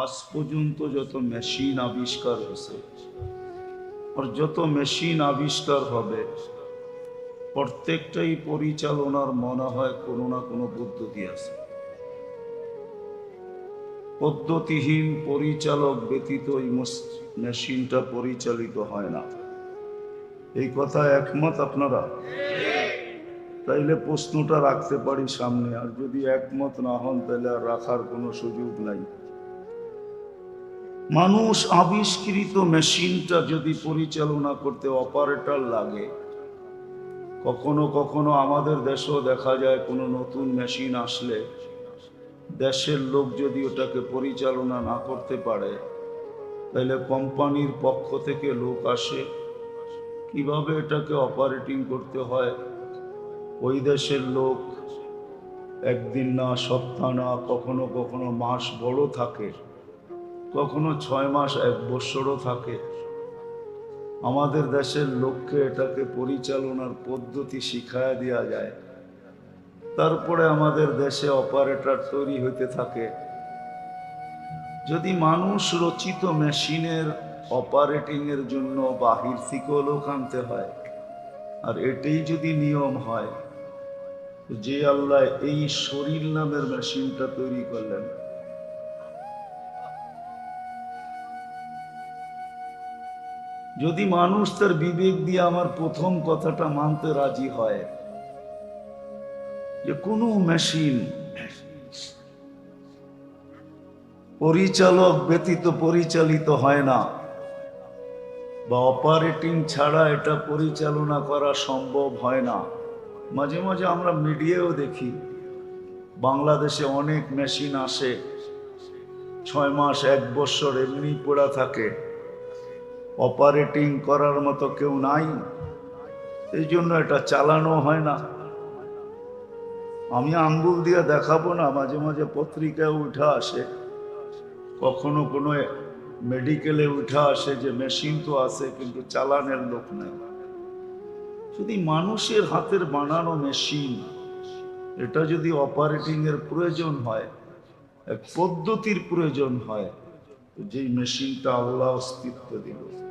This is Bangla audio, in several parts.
আজ পর্যন্ত যত মেশিন আবিষ্কার হয়েছে, আর যত মেশিন আবিষ্কার হবে, প্রত্যেকটাই পরিচালনার মনে হয় কোনো না কোনো পদ্ধতি আছে। পদ্ধতিহীন পরিচালক ব্যতীত এই মেশিনটা পরিচালিত হয় না। এই কথা একমত আপনারা? তাইলে প্রশ্নটা রাখতে পারি সামনে, আর যদি একমত না হন তাহলে আর রাখার কোনো সুযোগ নাই। মানুষ আবিষ্কৃত মেশিনটা যদি পরিচালনা করতে অপারেটর লাগে, কখনো কখনো আমাদের দেশেও দেখা যায় কোনো নতুন মেশিন আসলে দেশের লোক যদি ওটাকে পরিচালনা না করতে পারে, তাহলে কোম্পানির পক্ষ থেকে লোক আসে। কীভাবে এটাকে অপারেটিং করতে হয়? ওই দেশের লোক একদিন না, সপ্তাহ না, কখনো কখনো মাস বড় থাকে। কখনো ছয় মাস, এক বৎসরও থাকে। আমাদের দেশের লোককে এটাকে পরিচালনার পদ্ধতি শিখায় দেওয়া যায়। তারপরে আমাদের দেশে অপারেটর তৈরি হইতে থাকে। যদি মানুষ রচিত মেশিনের অপারেটিং এর জন্য বাহির থেকেও লোক আনতে হয়, আর এটাই যদি নিয়ম হয়, যে আল্লাহ এই শরীর নামের মেশিনটা তৈরি করলেন। যদি মানুষ তার বিবেক দিয়ে আমার প্রথম কথাটা মানতে রাজি হয়, যে কোনো মেশিন পরিচালক ব্যতীত পরিচালিত হয় না, বা অপারেটিং ছাড়া এটা পরিচালনা করা সম্ভব হয় না। মাঝে মাঝে আমরা মিডিয়াও দেখি, বাংলাদেশে অনেক মেশিন আসে, ছয় মাস, এক বছর এমনি পড়া থাকে। অপারেটিং করার মতো কেউ নাই। এই জন্য এটা চালানো হয় না। আমি আঙ্গুল দিয়ে দেখাবো না, মাঝে মাঝে পত্রিকায় উঠা আসে। কখনো কোনো মেডিকেলে উঠা আসে যে মেশিন তো আছে, কিন্তু চালানের লোক নেই। যদি মানুষের হাতের বানানো মেশিন এটা যদি অপারেটিং এর প্রয়োজন হয়, এক পদ্ধতির প্রয়োজন হয় যেই মেশিনটা আল্লাহ অস্তিত্ব দিল।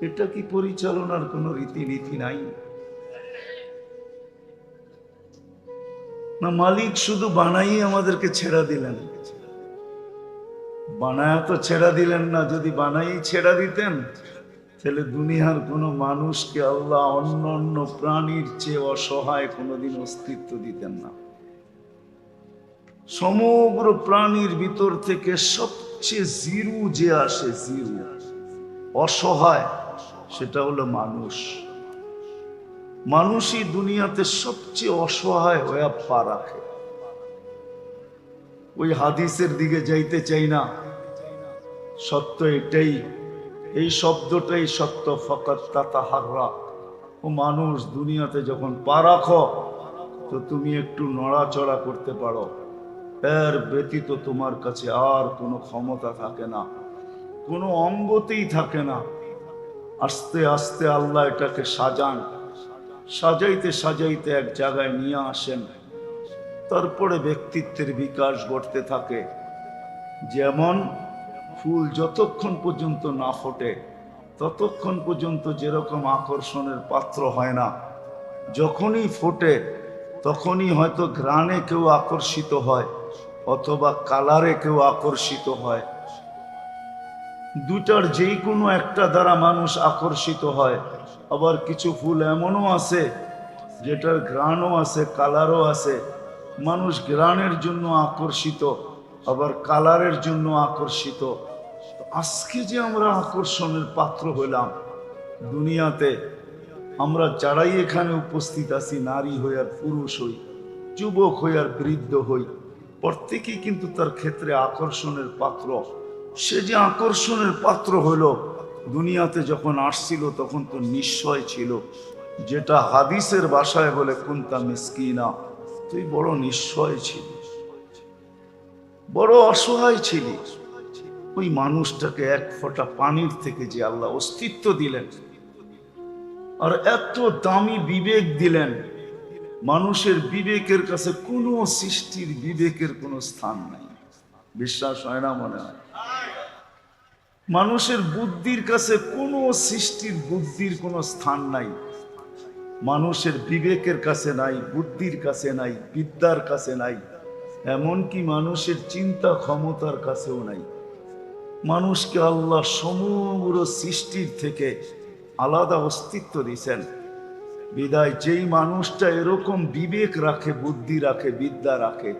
এটা কি পরিচালনার কোনো রীতিনীতি নাই? না, মালিক শুধু বানাই আমাদেরকে ছেড়া দিলেন। বানায় তো ছেড়া দিলেন না, যদি বানাই ছেড়া দিতেন, তাহলে দুনিয়ার কোনো মানুষকে আল্লাহ অন্য অন্য প্রাণীর চেয়ে অসহায় কোনোদিন অস্তিত্ব দিতেন না। সমগ্র প্রাণীর ভিতর থেকে সবচেয়ে জিরু যে আসে, জিরু, অসহায়। সেটা হলো মানুষ। মানুষই দুনিয়াতে সবচেয়ে অসহায় হয়ে পা রাখে। ওই হাদিসের দিকে যাইতে চাই না। সত্য এটাই, এই শব্দটাই সত্য। ফকত তাহাররা ও মানুষ, দুনিয়াতে যখন পা রাখো, তো তুমি একটু নড়াচড়া করতে পারো। এর ব্যতীত তোমার কাছে আর কোনো ক্ষমতা থাকে না। কোনো অঙ্গতেই থাকে না। আস্তে আস্তে আল্লাহ এটাকে সাজান। সাজাইতে সাজাইতে এক জায়গায় নিয়ে আসেন। তারপরে ব্যক্তিত্বের বিকাশ ঘটতে থাকে। যেমন ফুল যতক্ষণ পর্যন্ত না ফোটে, ততক্ষণ পর্যন্ত যেরকম আকর্ষণের পাত্র হয় না। যখনই ফোটে, তখনই হয়তো ঘ্রাণে কেউ আকর্ষিত হয়, অথবা কালারে কেউ আকর্ষিত হয়। দুটার যেই কোনো একটা দ্বারা মানুষ আকর্ষিত হয়। আবার কিছু ফুল এমনও আছে, যেটার ঘ্রাণও আছে, কালারও আছে। মানুষ ঘ্রাণের জন্য আকর্ষিত, আবার কালারের জন্য আকর্ষিত। আজকে যে আমরা আকর্ষণের পাত্র হইলাম দুনিয়াতে, আমরা যারাই এখানে উপস্থিত আছি, নারী হই আর পুরুষ হই, যুবক হই আর বৃদ্ধ হই, প্রত্যেকেই কিন্তু তার ক্ষেত্রে আকর্ষণের পাত্র। সে যে আকর্ষণের পাত্র হইল দুনিয়াতে যখন আসছিল তখন তো নিশ্চয় ছিল। যেটা হাদিসের বাসায় বলে, কুন্তা মিসকিনা তুই বড় নিশ্চয় ছিলি। বড় অসহায় ছিলি। ওই মানুষটাকে এক ফোঁটা পানির থেকে যে আল্লাহ অস্তিত্ব দিলেন, আর এত দামি বিবেক দিলেন, মানুষের বিবেকের কাছে কোনো সৃষ্টির বিবেকের কোনো স্থান নাই। বিশ্বাস হয় না মনে হয়? মানুষের বুদ্ধির কাছে কোনো সৃষ্টির বুদ্ধির কোনো স্থান নাই। মানুষের বিবেকের কাছে নাই, বুদ্ধির কাছে নাই, বিদ্যার কাছে নাই, এমনকি মানুষের চিন্তা ক্ষমতার কাছেও নাই। মানুষকে আল্লাহ সমগ্র সৃষ্টির থেকে আলাদা অস্তিত্ব দিয়েছেন। বিদায়, যেই মানুষটা এরকম বিবেক রাখে, বুদ্ধি রাখে, বিদ্যা রাখে,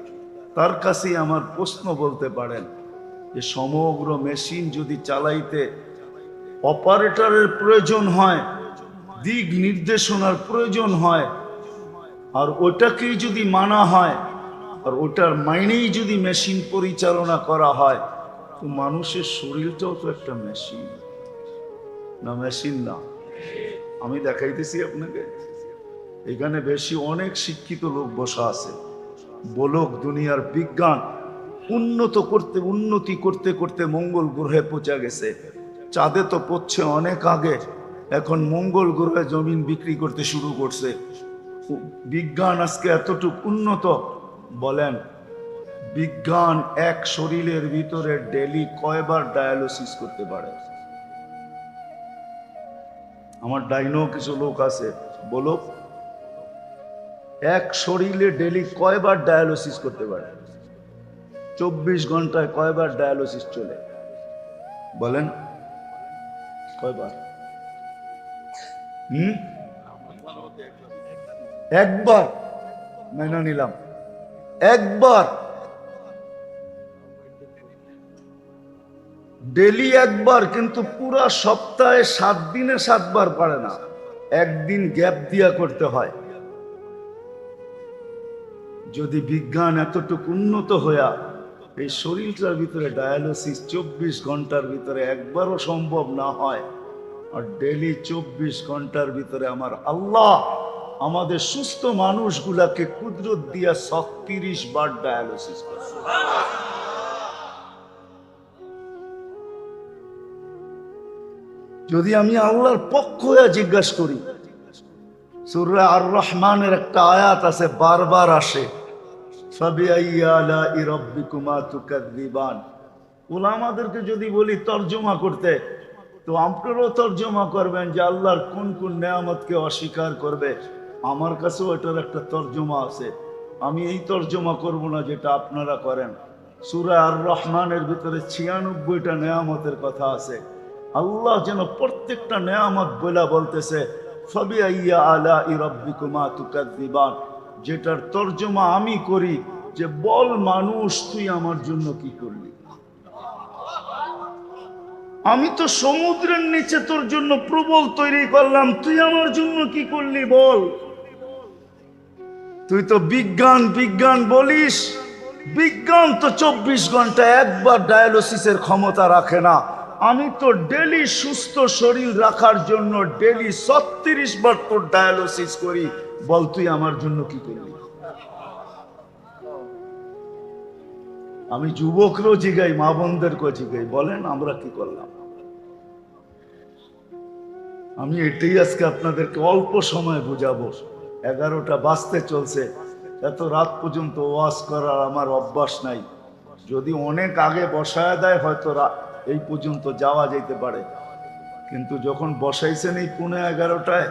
তার কাছেই আমার প্রশ্ন বলতে পারেন যে সমগ্র মেশিন যদি চালাইতে অপারেটরের প্রয়োজন হয়, দিক নির্দেশনার প্রয়োজন হয়, আর ওটাকেই যদি মানা হয়, আর ওটার মাইনেই যদি মেশিন পরিচালনা করা হয়, তো মানুষের শরীরটাও তো একটা মেশিন। না মেশিন না। আমি দেখাইতেছি আপনাকে। এখানে বেশি অনেক শিক্ষিত লোক বসা আছে। বলক দুনিয়ার বিজ্ঞান উন্নত করতে, উন্নতি করতে করতে মঙ্গল গ্রহে পৌঁছা গেছে। চাঁদে তো পড়ছে অনেক আগে। এখন মঙ্গল গ্রহে জমিন বিক্রি করতে শুরু করছে। বিজ্ঞান আজকে এতটুকু উন্নত। বলেন, বিজ্ঞান এক শরীরের ভিতরে ডেলি কয়বার ডায়ালিসিস করতে পারে? আমার ডাইনো কিছু লোক আছে, বলো। এক শরীরে ডেলি কয়বার ডায়ালিসিস করতে পারে? চব্বিশ ঘন্টায় কয়বার ডায়ালিসিস চলে? বলেন। কয়বার? হুম? একবার। মেনে নিলাম। একবার। ডেলি একবার, কিন্তু পুরা সপ্তাহে সাত দিনে সাতবার পারে না। একদিন গ্যাপ দিয়া করতে হয়। যদি বিজ্ঞান এতটুকু উন্নত হইয়া এই শরীরটার ভিতরে ডায়ালিসিস চব্বিশ ঘণ্টার ভিতরে একবারও সম্ভব না হয়। আর ডেলি চব্বিশ ঘণ্টার ভিতরে আমার আল্লাহ আমাদের সুস্থ মানুষগুলাকে কুদরত দিয়া ছত্রিশ বার ডায়ালিসিস যদি আমি আল্লাহর পক্ষ হয়ে জিজ্ঞাসা করি, সুরা আর রহমানের একটা আয়াত আছে, বারবার আসে। ওলামাদেরকে যদি বলি তর্জমা করতে, তো আপনারাও তর্জমা করবেন যে আল্লাহর কোন কোন নেয়ামতকে অস্বীকার করবে। আমার কাছেও এটার একটা তর্জমা আছে। আমি এই তর্জমা করব না যেটা আপনারা করেন। সুরা আর রহমানের ভিতরে ছিয়ানব্বইটা নেয়ামতের কথা আছে। আল্লাহ যেন প্রত্যেকটা নেয়ামত বইলা বলতেছে ফবি আইয়া আলা ইরব্বিকুমা তুকাদ্দিবান যেটার তর্জমা আমি করি, যে বল মানুষ, তুই আমার জন্য কি করলি? আমি তো সমুদ্রের নিচে তোর জন্য প্রবল তৈরি করলাম, তুই আমার জন্য কি করলি বল? তুই তো বিজ্ঞান বিজ্ঞান বলিস। বিজ্ঞান তো চব্বিশ ঘণ্টা একবার ডায়ালিসিসের ক্ষমতা রাখে না। আমি তো ডেলি সুস্থ শরীর রাখার জন্য ডেলি ছত্রিশ বার তোর ডায়ালিসিস করি। বল, তুই আমার জন্য কি করলি? আমি যুবকরাও জিগাই, মা বোনদেরকেও জিগাই। বলেন, আমরা কি করলাম? আমি এটাই আজকে আপনাদেরকে অল্প সময় বুঝাবো। এগারোটা বাজতে চলছে। এত রাত পর্যন্ত ওয়াজ করার আমার অভ্যাস নাই। যদি অনেক আগে বসায় দেয়, হয়তো এই পর্যন্ত যাওয়া যেতে পারে। কিন্তু যখন বসাইছেন এই পুনে এগারোটায়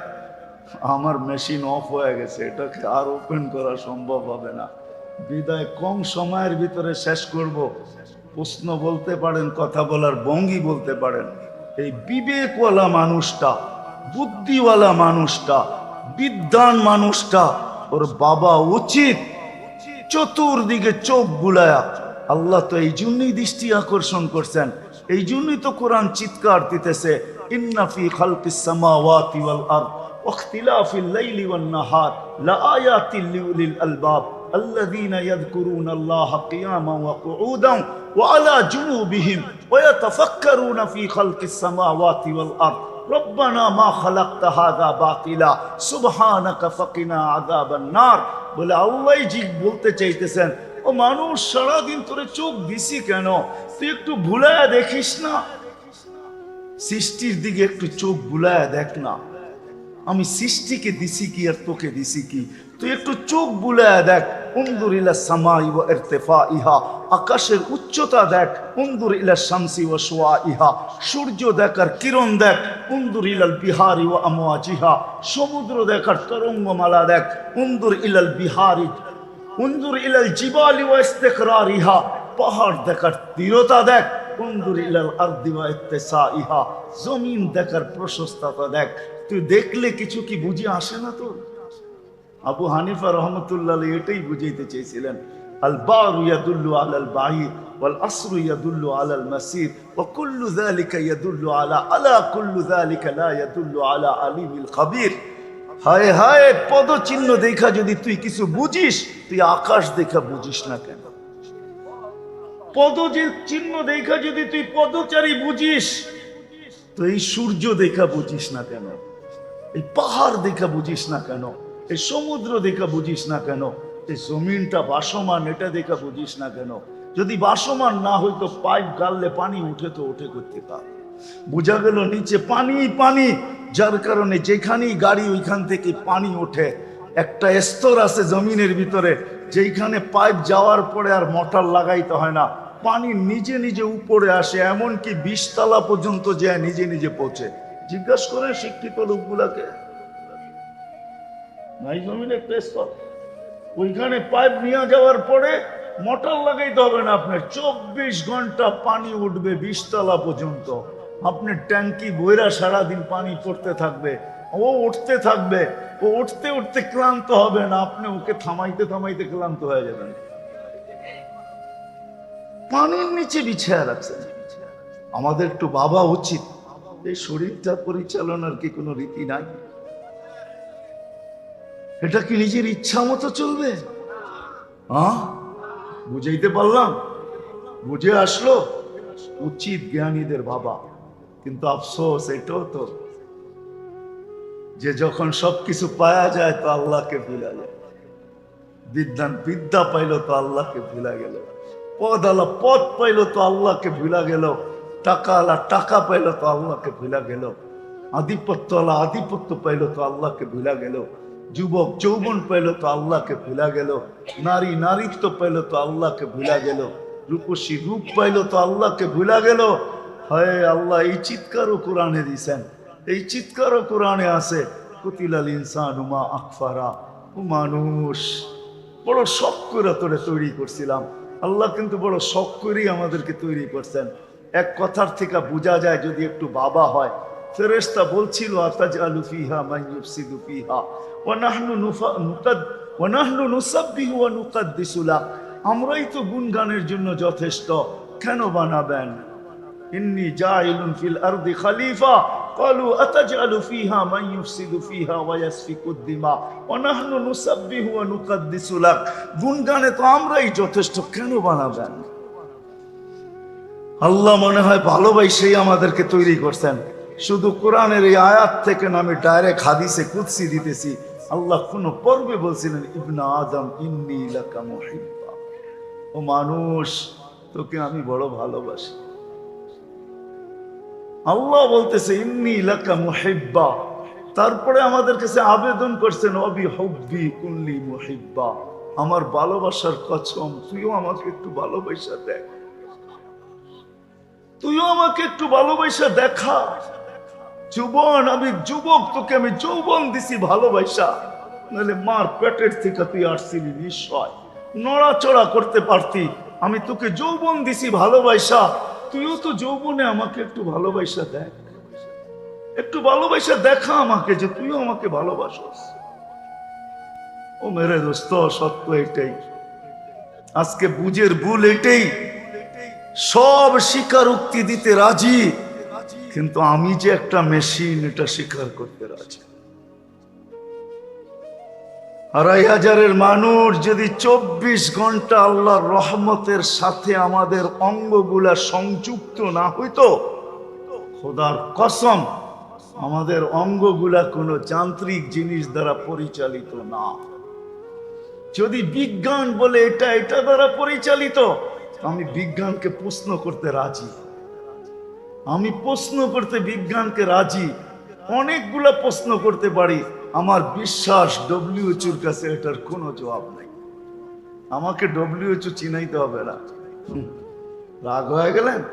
আমার মেশিন অফ হয়ে গেছে, এটাকে আর ওপেন করা সম্ভব হবে না। বিদায়, কম সময়ের ভিতরে শেষ করব। প্রশ্ন বলতে পারেন, কথা বলার ভঙ্গি বলতে পারেন। এই বিবেকওয়ালা মানুষটা, বুদ্ধিওয়ালা মানুষটা বিদ্যান মানুষটা, ওর বাবা উচিত চতুর্দিকে চোখ বুলায়া, আল্লাহ তো এই জন্যই দৃষ্টি আকর্ষণ করছেন। এই জন্যই তো কোরআন চিৎকার দিতেছে ইন্নাফি খালকিস ওয়াল واختلاف الليل والنهار لآيات لأولي الألباب الذين يذكرون الله قياما وقعودا وعلى جنوبهم ويتفكرون في خلق السماوات والأرض ربنا ما خلقت هذا باطلا سبحانك فقنا عذاب النار বলে আল্লাহ জি বলতে চাইতেছেন ও মানুষ সারাদিন তোরে চোখ দিছি কেন তুই একটু ভুলায়া দেখিস না সৃষ্টির দিকে একটু চোখ বুলায়া দেখ না আমি সৃষ্টিকে দিছি কি আর তোকে দিছি কি? তুই একটু চোখ বুলায়া দেখ উন্দুর ইলা সামাই ওয়া ইরতিফাইহা। আকাশের উচ্চতা দেখ উন্দুর ইলা শামসি ও সোয়া ইহা সূর্য দেখ আর কিরণ দেখ উন্দুর ইলাল বিহারি ওয়া আমওয়াজিহা। সমুদ্র দেখ আর তরঙ্গমালা দেখ উন্দুর ইলাল বিহারি উন্দুর ইলাল জিবালি ওয়া ইস্তিকরারিহা। পাহাড় দেখার তীরতা দেখ উন্দুর ইলাল আরদি ইত্তেসা ইহা জমিন দেখার প্রশস্ততা দেখ তুই দেখলে কিছু কি বুঝে আসে না তোর? আবু হানিফা রহমতুল্লাহ এটাই বুঝাইতে চেয়েছিলেন, আল বারু ইয়াদুল্লু আলাল বাহির, ওয়াল আসরু ইয়াদুল্লু আলাল মাসির, ওয়া কুল্লু যালিকা ইয়াদুল্লু আলা আলা কুল্লু যালিকা লা ইয়াদুল্লু আলা আলিমিল খাবির। হায় হায়, পদচিহ্ন দেখা যদি তুই কিছু বুঝিস, তুই আকাশ দেখা বুঝিস না কেন? পদ যে চিহ্ন দেখা যদি তুই পদচারী বুঝিস, তো এই সূর্য দেখা বুঝিস না কেন? এই পাহাড় দেখা বুঝিস না কেন? এই সমুদ্র দেখা বুঝিস না কেন? এই জমিনটা বাসমান, এটা দেখা বুঝিস না কেন? যদি বাসমান না হইতো পাইপ গাললে পানি উঠে তো উঠে করতে পার বোঝা গেল নিচে পানি পানি। যার কারণে যেখানেই গাড়ি, ওইখান থেকে পানি ওঠে। একটা স্তর আছে জমিনের ভিতরে, যেইখানে পাইপ যাওয়ার পরে আর মোটর লাগাইতে হয় না। পানি নিজে নিজে উপরে আসে, এমনকি বিশতলা পর্যন্ত যায় নিজে নিজে পৌঁছে। জিজ্ঞাসা করে শিক্ষিত লোকগুলাকে, নাই জমিনে একটা স্তর ওইখানে পাইপ নিয়ে যাওয়ার পরে মোটর লাগাইতে হবে না আপনার। চব্বিশ ঘণ্টা পানি উঠবে বিশতলা পর্যন্ত। আপনার ট্যাঙ্কি বইরা সারাদিন পানি পড়তে থাকবে। ও উঠতে থাকবে। ও উঠতে উঠতে ক্লান্ত হবে না। আপনি ওকে থামাইতে থামাইতে ক্লান্ত হয়ে যাবেন। পানির নিচে বিছায়া রাখছেন আমাদের একটু বাবা উচিত। এই শরীরটা পরিচালনার কি কোনো রীতি নাই? এটা কি নিজের ইচ্ছা মতো চলবে? বুঝাইতে পারলাম? বুঝে আসলো? উচিত জ্ঞানীদের বাবা। কিন্তু আফসোস, এটাও তো। যে যখন সবকিছু পাওয়া যায়, তো আল্লাহকে ভুলা যায়। বিদ্যান বিদ্যা পাইলো, তো আল্লাহকে ভুলা গেল। পদ আলা পদ পাইলো, তো আল্লাহকে ভুলা গেল। টাকা আলা টাকা পাইলো তো আল্লাহকে ভুলা গেল। আধিপত্য আলা আধিপত্য পাইলো তো আল্লাহকে ভুলা গেল। যুবক, যৌবন পাইলো তো আল্লাহকে ভুলা গেল। নারী, নারীত্ব পাইলো তো আল্লাহকে ভুলা গেল। রূপসী রূপ পাইলো তো আল্লাহকে ভুলা গেল। হয় আল্লাহ, এই চিৎকারও কোরআনে দিছেন। এই চিৎকারও কোরআনে আছে। কুতিলাল ইনসান উমা আকফারা মানুষ বড় শখ করে তোরে তৈরি করছিলাম। আল্লাহ কিন্তু বড় শখ করেই আমাদেরকে তৈরি করছেন। এক কথার থেকে বোঝা যায় যদি একটু বাবা হয় ফেরেশতা বলছিল আতাজ আলু ফিহা মাইয়ুফসিদু ফিহা ওয়া নাহনু নুফা নুকাদ ওয়া নাহনু নুসাব্বিহু ওয়া নুকাদ্দিসু লাক আমরাই তো গুণগানের জন্য যথেষ্ট কেন বানাবেন ইন্নি জাইলুন ফিল আরদি খলিফা قالوا أتجعل فيها من يفسد فيها ويسفك الدماء ونحن نسبح ونقدس لك গুণগানে তো আমরাই যথেষ্ট কেন বানাবেন আল্লাহ মনে হয় ভালোবাসেই আমাদেরকে তৈরি করছেন। শুধু কোরআনের এই আয়াত থেকে না, আমি ডাইরেক্ট হাদিসে কুৎসি দিতেছি। আল্লাহ কোন পর্বে বলছিলেন, ইবনা আদম, ইন্নি ইলাকা মুহিব্বা। ও মানুষ, তোকে আমি বড় ভালোবাসি। আল্লাহ বলতেছে, ইন্নি ইলাকা মহিব্বা। তারপরে আমাদের কাছে আবেদন করছেন, অবি হব্বি কুল্লি মহিব্বা। আমার ভালোবাসার কসম, তুইও আমাকে একটু ভালোবাসা দেখ। তুইও আমাকে একটু ভালোবাসা দেখা। যুবন, আমি যুবক, তোকে আমি যৌবন দিছি ভালোবাসা। নাহলে মার পেটের থেকে তুই আসছিলি নিশ্চয়। নড়াচড়া করতে পারতি। আমি তোকে যৌবন দিছি ভালোবাসা। তুইও তো যৌবনে আমাকে একটু ভালোবাসা দেখ। একটু ভালোবাসা দেখা আমাকে যে তুইও আমাকে ভালোবাসস। ও মেরে দোস্ত, সত্য এটাই। আজকে বুঝের ভুল এটাই। সব স্বীকারোক্তি দিতে রাজি। কিন্তু আমি যে একটা মেশিন, এটা স্বীকার করতে রাজি। আড়াই হাজারের মানুষ যদি চব্বিশ ঘণ্টা আল্লাহর রহমতের সাথে আমাদের অঙ্গগুলা সংযুক্ত না হইতো, খোদার কসম, আমাদের অঙ্গগুলা কোনো যান্ত্রিক জিনিস দ্বারা পরিচালিত না। যদি বিজ্ঞান বলে এটা এটা দ্বারা পরিচালিত আমি বিজ্ঞানকে প্রশ্ন করতে রাজি। আমি প্রশ্ন করতে বিজ্ঞানকে রাজি। অনেকগুলা প্রশ্ন করতে পারি। আমার বিশ্বাস ডব্লিউএচুর কাছে এটার কোনো জবাব নাই। আমাকে ডব্লিউএচও চিনাইতে হবে না। রাগ হয়ে গেলেন?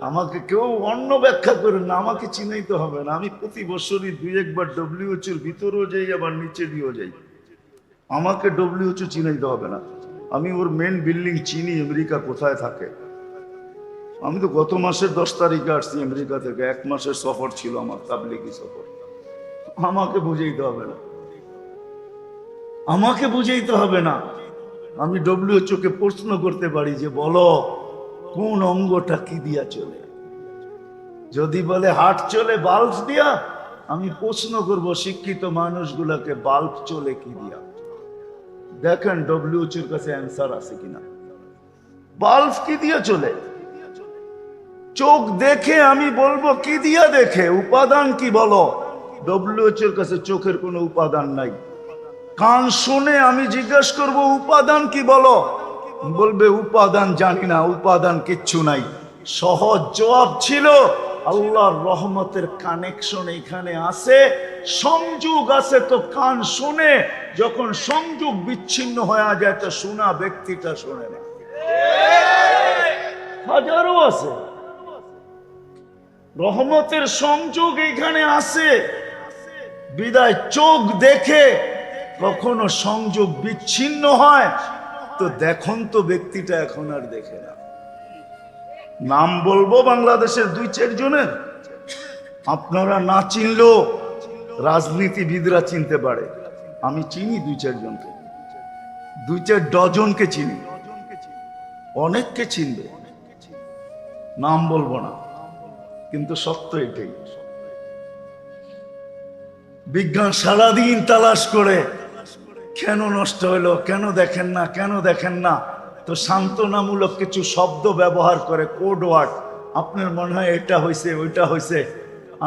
আমাকে কেউ অন্য ব্যাখ্যা করেন না, আমাকে চিনাইতে হবে না। আমি প্রতি বছরই দুই একবার ডব্লিউএচওর ভিতরেও যাই, আবার নিচে দিয়েও যাই। আমাকে ডব্লিউএচও চিনাইতে হবে না। আমি ওর মেন বিল্ডিং চিনি আমেরিকা কোথায় থাকে। আমি তো গত মাসের দশ তারিখে আসছি আমেরিকা থেকে। এক মাসের সফর ছিল আমার তাবলিগি সফর। আমাকে বুঝাইতে হবে না। আমাকে বুঝাইতে হবে না। আমি ডব্লিউএচও কে প্রশ্ন করতে পারি যে, বলো, কোন অঙ্গটা কি দিয়া চলে? যদি বলে হাট চলে বাল্ব দিয়া, আমি প্রশ্ন করব, শিক্ষিত মানুষগুলাকে বাল্ব চলে কি দিয়া? দেখেন ডব্লিউএচওর কাছে অ্যান্সার আছে কিনা। বাল্ব কি দিয়ে চলে? চোখ দেখে আমি বলব, কি দিয়া দেখে? উপাদান কি বলো? ডব্লিউএচওর কাছে চোখের কোনো উপাদান নাই। কান শুনে আমি জিজ্ঞেস করব, উপাদান কি বলো? বলবে, উপাদান জানি না, উপাদান কিচ্ছু নাই। সহজ জবাব ছিল আল্লাহর রহমতের কানেকশন এখানে আছে। সংযোগ আছে তো কান শুনে, যখন সংযোগ বিচ্ছিন্ন হয়ে যায় তো শোনা ব্যক্তিটা শোনে না। হাজারো আছে। রহমতের সংযোগ এখানে আছে। বিদায় চোখ দেখে কখনো সংযোগ বিচ্ছিন্ন হয়, তো দেখুন তো ব্যক্তিটা এখন আর দেখে না। নাম বলব বাংলাদেশের দুই চারজনের? আপনারা না চিনলেও রাজনীতিবিদরা চিনতে পারে। আমি চিনি দুই চারজনকে। দুই চার ডজনকে চিনি। অনেককে চিনবে। নাম বলব না। কিন্তু সত্য এটাই। বিজ্ঞান সারাদিন তালাশ করে, কেন নষ্ট হলো, কেন দেখেন না, কেন দেখেন না তো সান্ত্বনামূলক কিছু শব্দ ব্যবহার করে কোড ওয়ার্ড। আপনার মনে হয় এটা হয়েছে ওইটা হয়েছে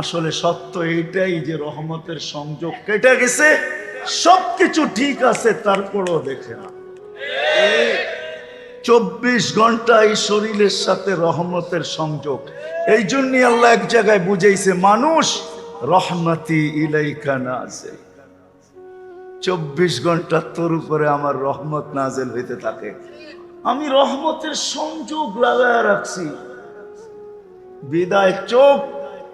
আসলে সত্য এইটাই যে রহমতের সংযোগ কেটে গেছে, সবকিছু ঠিক আছে, তারপরও দেখে না। চব্বিশ ঘণ্টা এই শরীরের সাথে রহমতের সংযোগ। এই জন্যই আল্লাহ এক জায়গায় বুঝেছে মানুষ রহমতি ইলাইকা নাজেল। চব্বিশ ঘণ্টা তোর উপরে আমার রহমত নাজেল হইতে থাকে। আমি রহমতের সংযোগ লাগায় রাখছি। বিদায় চোখ,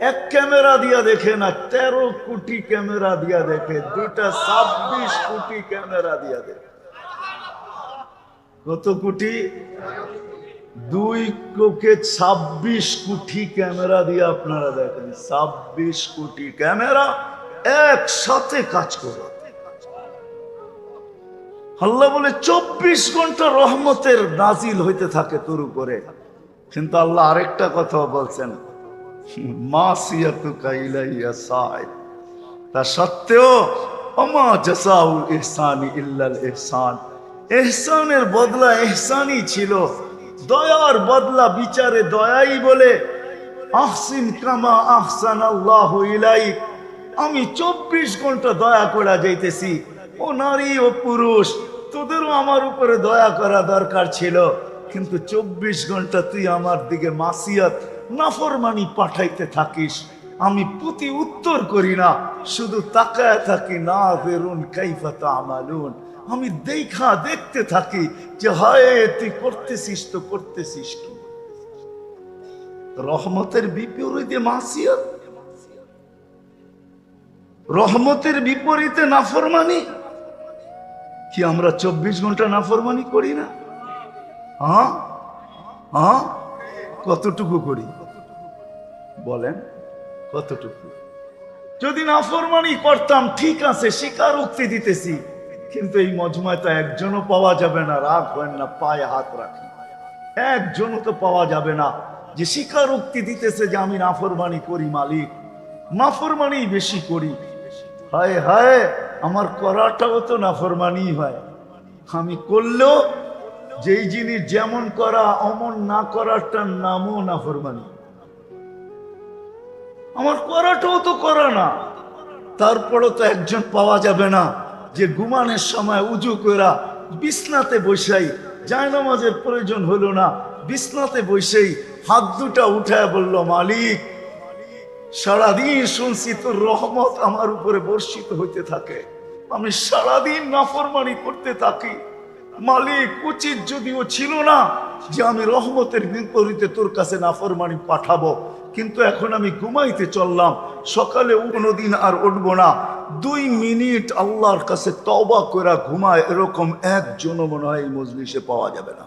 এক ক্যামেরা দিয়া দেখে না, তেরো কোটি ক্যামেরা দিয়া দেখে, দুইটা ছাব্বিশ কোটি ক্যামেরা দিয়া দেখে। কত কোটি? দুই কোকে ছাব্বিশ কোটি ক্যামেরা দিয়ে আপনারা দেখেন, ছাব্বিশ কোটি ক্যামেরা একসাথে কাজ করে আল্লাহ বলে, চব্বিশ ঘণ্টা রহমতের নাজিল হইতে থাকে তোর উপরে। কিন্তু আল্লাহ আরেকটা কথা বলছেন মা সিয়াতু কাইলাইয়া সাই তা সত্ত্বেও অমা জাসাউল ইহসানি ইল্লাল ইহসান। এহসানের বদলা এহসানই ছিল। দয়ার বদলা বিচারে দয়াই বলে, আহসিন কামা আহসান আল্লাহ ইলাইক। আমি চব্বিশ ঘণ্টা দয়া করা যাইতেছি। ও নারী ও পুরুষ তোদেরও আমার উপরে দয়া করা দরকার ছিল, কিন্তু চব্বিশ ঘণ্টা তুই আমার দিকে মাসিয়াত, নাফরমানি পাঠাইতে থাকিস। আমি প্রতি উত্তর করি না, শুধু তাকায় থাকি না বেরুন কাইফাতা আমালুন আমি দেখা দেখতে থাকি যে, হয়, তুই করতেছিস তো করতেছিস কি? রহমতের বিপরীতে মাসিয়াত? রহমতের বিপরীতে নাফরমানি? কি আমরা চব্বিশ ঘণ্টা নাফরমানি করি না? হ্যাঁ? হ্যাঁ? কতটুকু করি? বলেন, কতটুকু? যদি নাফরমানি করতাম, ঠিক আছে শিকার স্বীকারোক্তি দিতেছি, কিন্তু এই মজমায় তো একজনও পাওয়া যাবে না, রাগ হয় না, পায়ে হাত রাখি। একজনও তো পাওয়া যাবে না যে শিকার উক্তি দিতেছে যে আমি নাফরমানি করি মালিক। নাফরমানি বেশি করি। হায় হায়! আমার করাটাও তো নাফরমানি হয়। আমি করলেও যেই জিনিস যেমন করা, অমন না করাটার নামও নাফরমানি। আমার করাটাও তো করা না। তারপরও তো একজন পাওয়া যাবে না যে গুমানের সময় উজু করা বিছনাতে বসাই জায়নামাজের প্রয়োজন হলো না। বিছনাতে বসেই হাত দুটা উঠায় বলল, মালিক সারাদিন শুনছি তোর রহমত আমার উপরে বর্ষিত হইতে থাকে। আমি সারাদিন নাফরমানি করতে থাকি। মালিক উচিত যদিও ছিল না যে আমি রহমতের বিপরীতে তোর কাছে নাফরমানি পাঠাবো। কিন্তু এখন আমি ঘুমাইতে চললাম। সকালে কোনোদিন আর উঠব না। দুই মিনিট আল্লাহর কাছে তবা করে ঘুমায় এরকম একজনও মনে হয় এই মজলিসে পাওয়া যাবে না।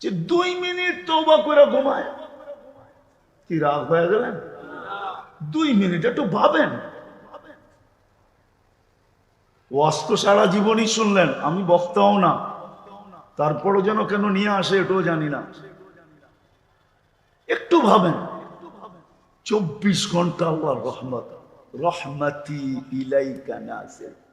যে দুই মিনিট তবা করে ঘুমায়। কি রাগ হয়ে গেলেন? দুই মিনিট একটু ভাবেন। তো সারা জীবনই শুনলেন, আমি বক্তাও না। তারপরও যেন কেন নিয়ে আসে এটাও জানি না। একটু ভাবেন। চব্বিশ ঘণ্টা আল্লাহর রহমত। রহমতি ইলাইকা নাজিল।